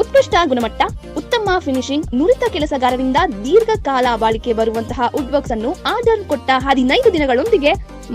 ಉತ್ಕೃಷ್ಟ ಗುಣಮಟ್ಟ ಉತ್ತಮ ಫಿನಿಶಿಂಗ್ ನುರಿತ ಕೆಲಸಗಾರರಿಂದ ದೀರ್ಘಕಾಲ ಬಾಳಿಕೆ ಬರುವಂತಹ ವುಡ್ ವರ್ಕ್ಸ್ ಅನ್ನು ಆರ್ಡರ್ ಕೊಟ್ಟ ಹದಿನೈದು ದಿನಗಳೊಂದಿಗೆ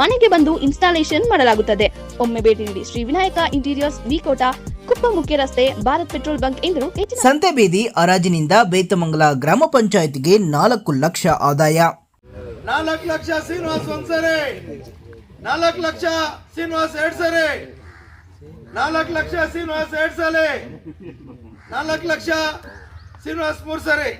ಮನೆಗೆ ಬಂದು ಇನ್ಸ್ಟಾಲೇಷನ್ ಮಾಡಲಾಗುತ್ತದೆ. ಒಮ್ಮೆ ಭೇಟಿ ನೀಡಿ ಶ್ರೀ ವಿನಾಯಕ ಇಂಟೀರಿಯರ್ಸ್ ವಿಕೋಟ ಕುಪ್ಪ ಮುಖ್ಯ ರಸ್ತೆ ಭಾರತ್ ಪೆಟ್ರೋಲ್ ಬಂಕ್ ಎಂದರು. ಸಂತೆ ಬೀದಿ ಹರಾಜಿನಿಂದ ಬೇತಮಂಗಲ ಗ್ರಾಮ ಪಂಚಾಯತ್ಗೆ ನಾಲ್ಕು ಲಕ್ಷ ಆದಾಯ. ನಾಲ್ಕು ಲಕ್ಷ ಶ್ರೀನಿವಾಸ್ ಒಂದ್ಸರಿ ನಾಲ್ಕು ಲಕ್ಷ ಶ್ರೀನಿವಾಸ್ ಎರಡ್ ಸರಿ. ನಾಲ್ಕು ಲಕ್ಷ ಶ್ರೀನಿವಾಸ್ ಎರಡ್ ಸಲ. ನಾಲ್ಕು ಲಕ್ಷ ಶ್ರೀನಿವಾಸ್ ಮೂರ್ ಸರಿ.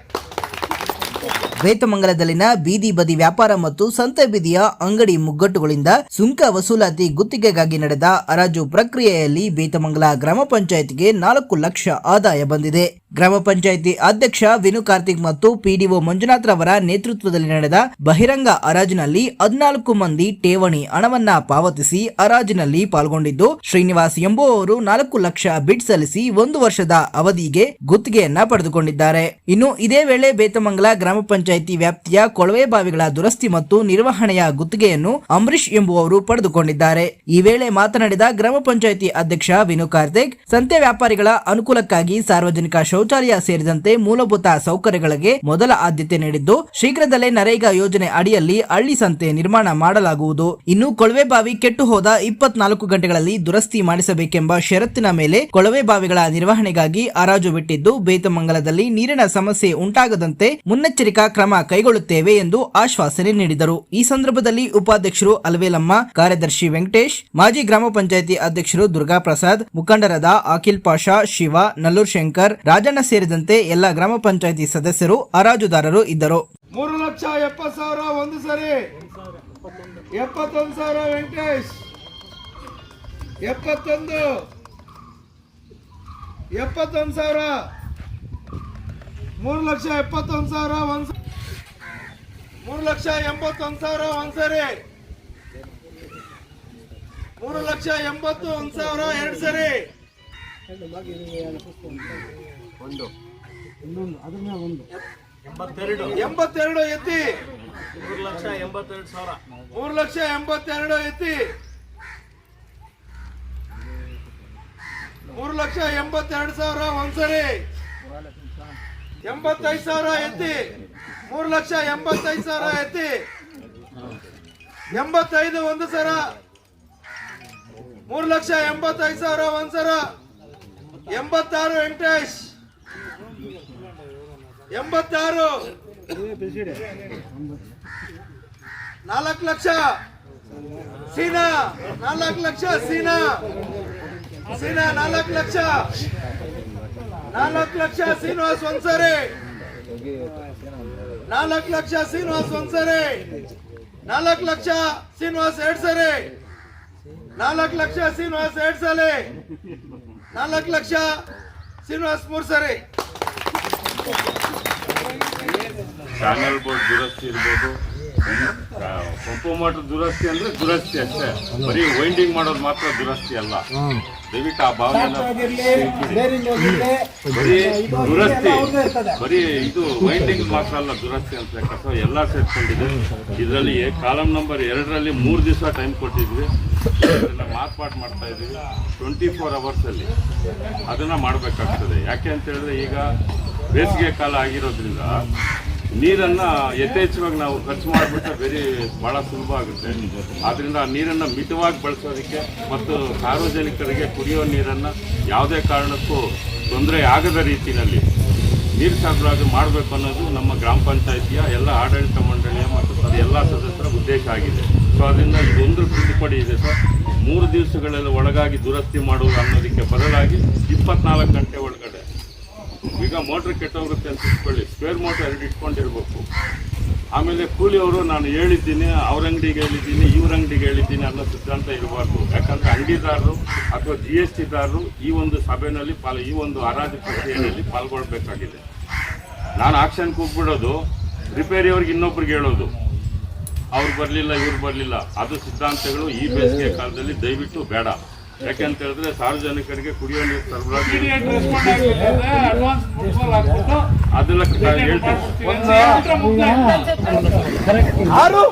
ಬೇತಮಂಗಲದಲ್ಲಿನ ಬೀದಿ ಬದಿ ವ್ಯಾಪಾರ ಮತ್ತು ಸಂತೆ ಬೀದಿಯ ಅಂಗಡಿ ಮುಗ್ಗಟ್ಟುಗಳಿಂದ ಸುಂಕ ವಸೂಲಾತಿ ಗುತ್ತಿಗೆಗಾಗಿ ನಡೆದ ಹರಾಜು ಪ್ರಕ್ರಿಯೆಯಲ್ಲಿ ಬೇತಮಂಗಲ ಗ್ರಾಮ ಪಂಚಾಯತ್ಗೆ ನಾಲ್ಕು ಲಕ್ಷ ಆದಾಯ ಬಂದಿದೆ. ಗ್ರಾಮ ಪಂಚಾಯಿತಿ ಅಧ್ಯಕ್ಷ ವಿನು ಕಾರ್ತಿಕ್ ಮತ್ತು ಪಿಡಿಒ ಮಂಜುನಾಥ್ ರವರ ನೇತೃತ್ವದಲ್ಲಿ ನಡೆದ ಬಹಿರಂಗ ಹರಾಜಿನಲ್ಲಿ ಹದಿನಾಲ್ಕು ಮಂದಿ ಠೇವಣಿ ಹಣವನ್ನ ಪಾವತಿಸಿ ಹರಾಜಿನಲ್ಲಿ ಪಾಲ್ಗೊಂಡಿದ್ದು, ಶ್ರೀನಿವಾಸ್ ಎಂಬುವವರು ನಾಲ್ಕು ಲಕ್ಷ ಬಿಡ್ ಸಲ್ಲಿಸಿ ಒಂದು ವರ್ಷದ ಅವಧಿಗೆ ಗುತ್ತಿಗೆಯನ್ನ ಪಡೆದುಕೊಂಡಿದ್ದಾರೆ. ಇನ್ನು ಇದೇ ವೇಳೆ ಬೇತಮಂಗಲ ಗ್ರಾಮ ಪಂಚಾಯಿತಿ ವ್ಯಾಪ್ತಿಯ ಕೊಳವೆ ಬಾವಿಗಳ ದುರಸ್ತಿ ಮತ್ತು ನಿರ್ವಹಣೆಯ ಗುತ್ತಿಗೆಯನ್ನು ಅಂಬರೀಶ್ ಎಂಬುವವರು ಪಡೆದುಕೊಂಡಿದ್ದಾರೆ. ಈ ವೇಳೆ ಮಾತನಾಡಿದ ಗ್ರಾಮ ಪಂಚಾಯಿತಿ ಅಧ್ಯಕ್ಷ ವಿನು ಕಾರ್ತಿಕ್, ಸಂತೆ ವ್ಯಾಪಾರಿಗಳ ಅನುಕೂಲಕ್ಕಾಗಿ ಸಾರ್ವಜನಿಕ ಶೌಚಾಲಯ ಸೇರಿದಂತೆ ಮೂಲಭೂತ ಸೌಕರ್ಯಗಳಿಗೆ ಮೊದಲ ಆದ್ಯತೆ ನೀಡಿದ್ದು, ಶೀಘ್ರದಲ್ಲೇ ನರೇಗಾ ಯೋಜನೆ ಅಡಿಯಲ್ಲಿ ಹಳ್ಳಿ ಸಂತೆ ನಿರ್ಮಾಣ ಮಾಡಲಾಗುವುದು. ಇನ್ನು ಕೊಳವೆ ಬಾವಿ ಕೆಟ್ಟು ಹೋದ ಇಪ್ಪತ್ನಾಲ್ಕು ಗಂಟೆಗಳಲ್ಲಿ ದುರಸ್ತಿ ಮಾಡಿಸಬೇಕೆಂಬ ಷರತ್ತಿನ ಮೇಲೆ ಕೊಳವೆ ಬಾವಿಗಳ ನಿರ್ವಹಣೆಗಾಗಿ ಹರಾಜು ಬಿಟ್ಟಿದ್ದು, ಬೇತಮಂಗಲದಲ್ಲಿ ನೀರಿನ ಸಮಸ್ಯೆ ಉಂಟಾಗದಂತೆ ಮುನ್ನೆಚ್ಚರಿಕಾ ಕ್ರಮ ಕೈಗೊಳ್ಳುತ್ತೇವೆ ಎಂದು ಆಶ್ವಾಸನೆ ನೀಡಿದರು. ಈ ಸಂದರ್ಭದಲ್ಲಿ ಉಪಾಧ್ಯಕ್ಷರು ಅಲ್ವೇಲಮ್ಮ, ಕಾರ್ಯದರ್ಶಿ ವೆಂಕಟೇಶ್, ಮಾಜಿ ಗ್ರಾಮ ಪಂಚಾಯಿತಿ ಅಧ್ಯಕ್ಷರು ದುರ್ಗಾ ಪ್ರಸಾದ್ ಮುಖಂಡರಾದ ಅಖಿಲ್ ಪಾಷಾ, ಶಿವ, ನಲ್ಲೂರ್ ಶಂಕರ್ ರಾಜಣ್ಣ ಸೇರಿದಂತೆ ಎಲ್ಲ ಗ್ರಾಮ ಪಂಚಾಯಿತಿ ಸದಸ್ಯರು ಹರಾಜುದಾರರು ಇದ್ದರು. ಮೂರು ಲಕ್ಷ ಎಪ್ಪತ್ತು ಸಾವಿರ ಒಂದು ಸರಿ. ಎಪ್ಪತ್ತೊಂದು ಸಾವಿರ ವೆಂಕಟೇಶ್. ಎಪ್ಪತ್ತೊಂದು. ಎಪ್ಪತ್ತೊಂದು ಸಾವಿರ. ಮೂರು ಲಕ್ಷ ಎಪ್ಪತ್ತೊಂದು ಸಾವಿರ ಒಂದು ಮೂರು ಲಕ್ಷ ಎಂಬತ್ತೊಂದು ಸಾವಿರ ಒಂದ್ ಸರಿ. ಮೂರು ಲಕ್ಷ ಎಂಬತ್ತು ಒಂದು ಸಾವಿರ ಎರಡು ಸರಿ. ಎಂಬತ್ತೆರಡು ಎತ್ತಿ. ಮೂರು ಲಕ್ಷ ಎಂಬತ್ತೆರಡು ಸಾವಿರ. ಮೂರು ಲಕ್ಷ ಎಂಬತ್ತೆರಡು ಎತ್ತಿ. ಮೂರು ಲಕ್ಷ ಎಂಬತ್ತೆರಡು ಸಾವಿರ ಒಂದ್ಸರಿ. ಎಂಬತ್ತೈದು ಸಾವಿರ ಎತ್ತಿ. ಮೂರು ಲಕ್ಷ ಎಂಬತ್ತೈದು ಸಾವಿರ ಎತ್ತಿ. ಎಂಬತ್ತೈದು ಒಂದು ಸರ. ಮೂರು ಲಕ್ಷ ಎಂಬತ್ತೈದು ಸಾವಿರ ಒಂದ್ಸರ. ಎಂಬತ್ತಾರು ವೆಂಕಟೇಶ್. ಎಂಬತ್ತಾರು. ನಾಲ್ಕು ಲಕ್ಷ. ಸೀನಾ, ನಾಲ್ಕು ಲಕ್ಷ, ಸೀನಾ. ಸೀನಾ, ನಾಲ್ಕು ಲಕ್ಷ. ನಾಲ್ಕು ಲಕ್ಷ, ಶ್ರೀನಿವಾಸ್ ಒಂದ್ಸರಿ. ನಾಲ್ಕು ಲಕ್ಷ, ಶ್ರೀನಿವಾಸ್ ಒಂದ್ಸರಿ. ನಾಲ್ಕು ಲಕ್ಷ, ಶ್ರೀನಿವಾಸ್ ಎರಡ್ ಸರಿ ನಾಲ್ಕು ಲಕ್ಷ, ಶ್ರೀನಿವಾಸ್ ಎರಡ್ ಸಲ ನಾಲ್ಕು ಲಕ್ಷ, ಶ್ರೀನಿವಾಸ್ ಮೂರ್ ಸರಿ ಚಾನಲ್ ಬೋರ್ಡ್ ದುರಸ್ತಿ ಇರ್ಬೋದು. ಪಂಪು ಮೋಟರ್ ದುರಸ್ತಿ ಅಂದ್ರೆ ದುರಸ್ತಿ ಅಷ್ಟೇ. ಬರೀ ವೈಂಡಿಂಗ್ ಮಾಡೋದು ಮಾತ್ರ ದುರಸ್ತಿ ಅಲ್ಲ. ದಯವಿಟ್ಟು ಆ ಭಾವನೆ ಬರೀ ದುರಸ್ತಿ. ಬರೀ ಇದು ವೈಂಡಿಂಗ್ ಮಾತ್ರ ಅಲ್ಲ ದುರಸ್ತಿ ಅಂತ ಲೆಕ್ಕ ಎಲ್ಲ ಸೇರ್ಕೊಂಡಿದೆ. ಇದರಲ್ಲಿ ಕಾಲಮ್ ನಂಬರ್ ಎರಡರಲ್ಲಿ ಮೂರು ದಿವಸ ಟೈಮ್ ಕೊಟ್ಟಿದ್ವಿ. ಅದನ್ನ ಮಾರ್ಪಾಟ್ ಮಾಡ್ತಾ ಇದ್ವಿ ಟ್ವೆಂಟಿ ಫೋರ್ ಅವರ್ಸಲ್ಲಿ ಅದನ್ನ ಮಾಡಬೇಕಾಗ್ತದೆ. ಯಾಕೆ ಅಂತ ಹೇಳಿದ್ರೆ ಈಗ ಬೇಸಿಗೆ ಕಾಲ ಆಗಿರೋದ್ರಿಂದ ನೀರನ್ನ ಯಥೇಚ್ಛವಾಗಿ ನಾವು ಖರ್ಚು ಮಾಡಿಬಿಟ್ರೆ ಬೆರಿ ಬಹಳ ಸುಲಭ ಆಗುತ್ತೆ. ಆದ್ರಿಂದ ಆ ನೀರನ್ನ ಮಿತವಾಗಿ ಬಳಸೋದಕ್ಕೆ ಮತ್ತು ಸಾರ್ವಜನಿಕರಿಗೆ ಕುಡಿಯೋ ನೀರನ್ನ ಯಾವುದೇ ಕಾರಣಕ್ಕೂ ತೊಂದರೆ ಆಗದ ರೀತಿಯಲ್ಲಿ ನೀರು ಸರಬರಾಜು ಮಾಡಬೇಕು ಅನ್ನೋದು ನಮ್ಮ ಗ್ರಾಮ ಪಂಚಾಯಿತಿಯ ಎಲ್ಲ ಆಡಳಿತ ಮಂಡಳಿಯ ಮತ್ತು ಅದು ಎಲ್ಲ ಸದಸ್ಯರ ಉದ್ದೇಶ ಆಗಿದೆ. ಸೊ ಅದರಿಂದ ಇದೊಂದು ತಿದ್ದುಪಡಿ ಇದೆ ಸರ್. ಮೂರು ದಿವಸಗಳಲ್ಲಿ ಒಳಗಾಗಿ ದುರಸ್ತಿ ಮಾಡುವುದು ಅನ್ನೋದಕ್ಕೆ ಬದಲಾಗಿ ಇಪ್ಪತ್ನಾಲ್ಕು ಗಂಟೆ ಒಳಗಡೆ ಈಗ ಮೋಟ್ರ್ ಕೆಟ್ಟೋಗುತ್ತೆ ಅಂತ ಇಟ್ಕೊಳ್ಳಿ. ಸ್ಕ್ವೇರ್ ಮೋಟ್ರ್ ಎರಡು ಇಟ್ಕೊಂಡಿರ್ಬೇಕು. ಆಮೇಲೆ ಕೂಲಿಯವರು ನಾನು ಹೇಳಿದ್ದೀನಿ, ಅವ್ರ ಅಂಗಡಿಗೆ ಹೇಳಿದ್ದೀನಿ, ಇವ್ರ ಅಂಗಡಿಗೆ ಹೇಳಿದ್ದೀನಿ ಅನ್ನೋ ಸಿದ್ಧಾಂತ ಇರಬಾರ್ದು. ಯಾಕಂದ್ರೆ ಅಂಗಡಿದಾರರು ಅಥವಾ ಜಿ ಎಸ್ ಟಿದಾರರು ಈ ಒಂದು ಸಭೆಯಲ್ಲಿ ಪಾಲ್, ಈ ಒಂದು ಹರಾಜು ಪ್ರಕ್ರಿಯೆಯಲ್ಲಿ ಪಾಲ್ಗೊಳ್ಬೇಕಾಗಿದೆ. ನಾನು ಆಕ್ಷನ್ ಕೂಗ್ಬಿಡೋದು ರಿಪೇರಿಯವ್ರಿಗೆ ಇನ್ನೊಬ್ರಿಗೆ ಹೇಳೋದು. ಅವ್ರು ಬರಲಿಲ್ಲ, ಇವ್ರು ಬರಲಿಲ್ಲ. ಅದು ಸಿದ್ಧಾಂತಗಳು ಈ ಬೇಸಿಗೆ ಕಾಲದಲ್ಲಿ ದಯವಿಟ್ಟು ಬೇಡ. ಯಾಕೆಂತ ಹೇಳಿದ್ರೆ ಸಾರ್ವಜನಿಕರಿಗೆ ಕುಡಿಯೋ ನೀರು ಸರಬರಾಜು ಅದೆಲ್ಲ ಹೇಳ್ತೀನಿ. ಆರು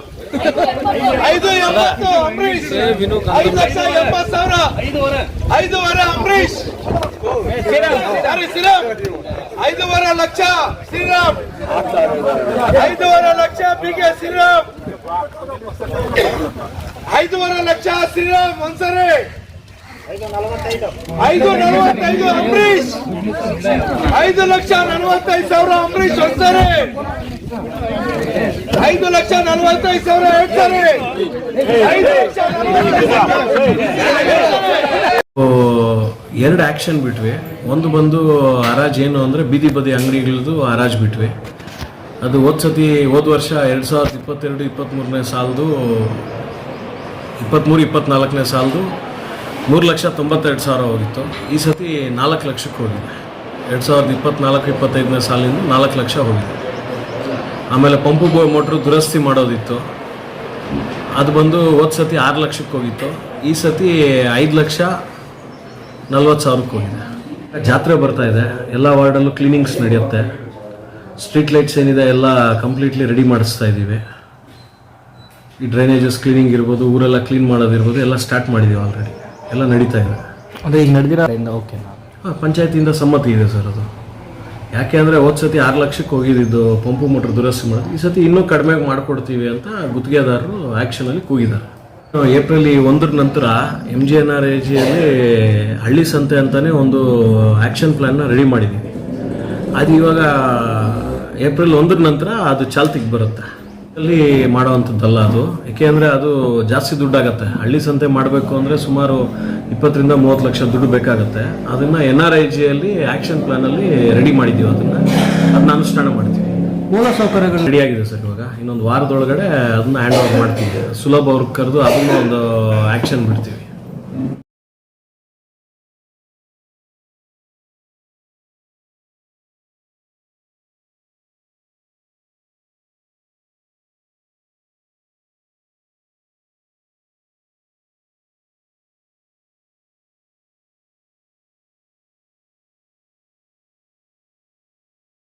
ಐದು ಎಂಬತ್ತು ಅಂಬರೀಶ್ ಐದು ಲಕ್ಷ ಎಂಬತ್ತು ಸಾವಿರ. ಐದೂವರೆ ಅಂಬರೀಶ್ ಯಾರು ಶ್ರೀರಾಮ್? ಐದೂವರೆ ಲಕ್ಷ ಶ್ರೀರಾಮ್. ಐದೂವರೆ ಲಕ್ಷ ಬಿ ಕೆ ಶ್ರೀರಾಮ್. ಐದೂವರೆ ಲಕ್ಷ ಶ್ರೀರಾಮ್ ಒಂದ್ಸರಿ. ಐದು ನಲವತ್ತೈದು. ಅಂಬರೀಶ್ ಐದು ಲಕ್ಷ ನಲವತ್ತೈದು ಸಾವಿರ ಅಂಬರೀಶ್ ಒಂದ್ಸರಿ ಐದು ಲಕ್ಷ ನಲವತ್ತೈದು ಸಾವಿರ ಹೇಳ್ತಾರೆ ಐದು ಲಕ್ಷ ಓ, ಎರಡು ಆ್ಯಕ್ಷನ್ ಬಿಟ್ವಿ. ಒಂದು ಬಂದು ಹರಾಜ್ ಏನು ಅಂದರೆ ಬೀದಿ ಬದಿ ಅಂಗಡಿಗಳದು ಹರಾಜ್ ಬಿಟ್ವಿ. ಅದು ಹೋದ ಸತಿ ಹೋದ ವರ್ಷ ಎರಡು ಸಾವಿರದ ಇಪ್ಪತ್ತೆರಡು ಇಪ್ಪತ್ತ್ಮೂರನೇ ಸಾಲದು ಇಪ್ಪತ್ತ್ಮೂರು ಇಪ್ಪತ್ತ್ನಾಲ್ಕನೇ ಸಾಲದು ಮೂರು ಲಕ್ಷ ತೊಂಬತ್ತೆರಡು ಸಾವಿರ ಹೋಗಿತ್ತು. ಈ ಸತಿ ನಾಲ್ಕು ಲಕ್ಷಕ್ಕೆ ಹೋಗಿದೆ. ಎರಡು ಸಾವಿರದ ಇಪ್ಪತ್ನಾಲ್ಕು, ಇಪ್ಪತ್ತೈದನೇ ಸಾಲಿಂದ ನಾಲ್ಕು ಲಕ್ಷ ಹೋಗಿದೆ. ಆಮೇಲೆ ಪಂಪು ಬೋ ಮೋಟ್ರು ದುರಸ್ತಿ ಮಾಡೋದಿತ್ತು. ಅದು ಬಂದು ಹೋದ ಸತಿ ಆರು ಲಕ್ಷಕ್ಕೆ ಹೋಗಿತ್ತು. ಈ ಸತಿ ಐದು ಲಕ್ಷ ನಲ್ವತ್ತು ಸಾವಿರಕ್ಕೆ ಹೋಗಿದೆ. ಜಾತ್ರೆ ಬರ್ತಾ ಇದೆ. ಎಲ್ಲ ವಾರ್ಡಲ್ಲೂ ಕ್ಲೀನಿಂಗ್ಸ್ ನಡೆಯುತ್ತೆ. ಸ್ಟ್ರೀಟ್ ಲೈಟ್ಸ್ ಏನಿದೆ ಎಲ್ಲ ಕಂಪ್ಲೀಟ್ಲಿ ರೆಡಿ ಮಾಡಿಸ್ತಾ ಇದ್ದೀವಿ. ಈ ಡ್ರೈನೇಜಸ್ ಕ್ಲೀನಿಂಗ್ ಇರ್ಬೋದು, ಊರೆಲ್ಲ ಕ್ಲೀನ್ ಮಾಡೋದಿರ್ಬೋದು, ಎಲ್ಲ ಸ್ಟಾರ್ಟ್ ಮಾಡಿದ್ದೀವಿ ಆಲ್ರೆಡಿ. ಎಲ್ಲ ನಡೀತಾ ಇದೆ. ಅಂದರೆ ಈಗ ನಡೆದಿರೋ ಓಕೆ ಹಾಂ ಪಂಚಾಯತಿಯಿಂದ ಸಮ್ಮತಿ ಇದೆ ಸರ್ ಅದು. ಯಾಕೆ ಅಂದರೆ ಹೋದ ಸತಿ ಆರು ಲಕ್ಷಕ್ಕೆ ಹೋಗಿದ್ದು ಪಂಪು ಮೋಟ್ರ್ ದುರಸ್ತಿ ಮಾಡೋದು. ಈ ಸತಿ ಇನ್ನೂ ಕಡಿಮೆ ಮಾಡಿಕೊಡ್ತೀವಿ ಅಂತ ಗುತ್ತಿಗೆದಾರರು ಆ್ಯಕ್ಷನಲ್ಲಿ ಕೂಗಿದ್ದಾರೆ. ಏಪ್ರಿಲ್ ಈ ಒಂದರ ನಂತರ M G N R E ಜಿಯಲ್ಲಿ ಹಳ್ಳಿ ಸಂತೆ ಅಂತಲೇ ಒಂದು ಆ್ಯಕ್ಷನ್ ಪ್ಲ್ಯಾನ್ನ ರೆಡಿ ಮಾಡಿದ್ದೀವಿ. ಅದು ಇವಾಗ ಏಪ್ರಿಲ್ ಒಂದರ ನಂತರ ಅದು ಚಾಲ್ತಿಗೆ ಬರುತ್ತೆ. ಅಲ್ಲಿ ಮಾಡೋವಂಥದ್ದಲ್ಲ ಅದು. ಏಕೆಂದರೆ ಅದು ಜಾಸ್ತಿ ದುಡ್ಡಾಗತ್ತೆ. ಹಳ್ಳಿ ಸಂತೆ ಮಾಡಬೇಕು ಅಂದರೆ ಸುಮಾರು ಇಪ್ಪತ್ತರಿಂದ ಮೂವತ್ತು ಲಕ್ಷ ದುಡ್ಡು ಬೇಕಾಗುತ್ತೆ. ಅದನ್ನು ಎನ್ ಆರ್ ಐ ಜಿಯಲ್ಲಿ ಆ್ಯಕ್ಷನ್ ಪ್ಲ್ಯಾನಲ್ಲಿ ರೆಡಿ ಮಾಡಿದ್ದೀವಿ ಅದನ್ನು. ಅದನ್ನ ಅನುಷ್ಠಾನ ಮಾಡ್ತೀವಿ. ಮೂಲ ಸೌಕರ್ಯಗಳು ರೆಡಿ ಆಗಿದೆ ಸರ್ ಇವಾಗ. ಇನ್ನೊಂದು ವಾರದೊಳಗಡೆ ಅದನ್ನ ಹ್ಯಾಂಡ್ ಓವರ್ ಮಾಡ್ತೀವಿ. ಸುಲಭ ಅವ್ರಿಗೆ ಕರೆದು ಅದನ್ನು ಒಂದು ಆ್ಯಕ್ಷನ್ ಬಿಡ್ತೀವಿ.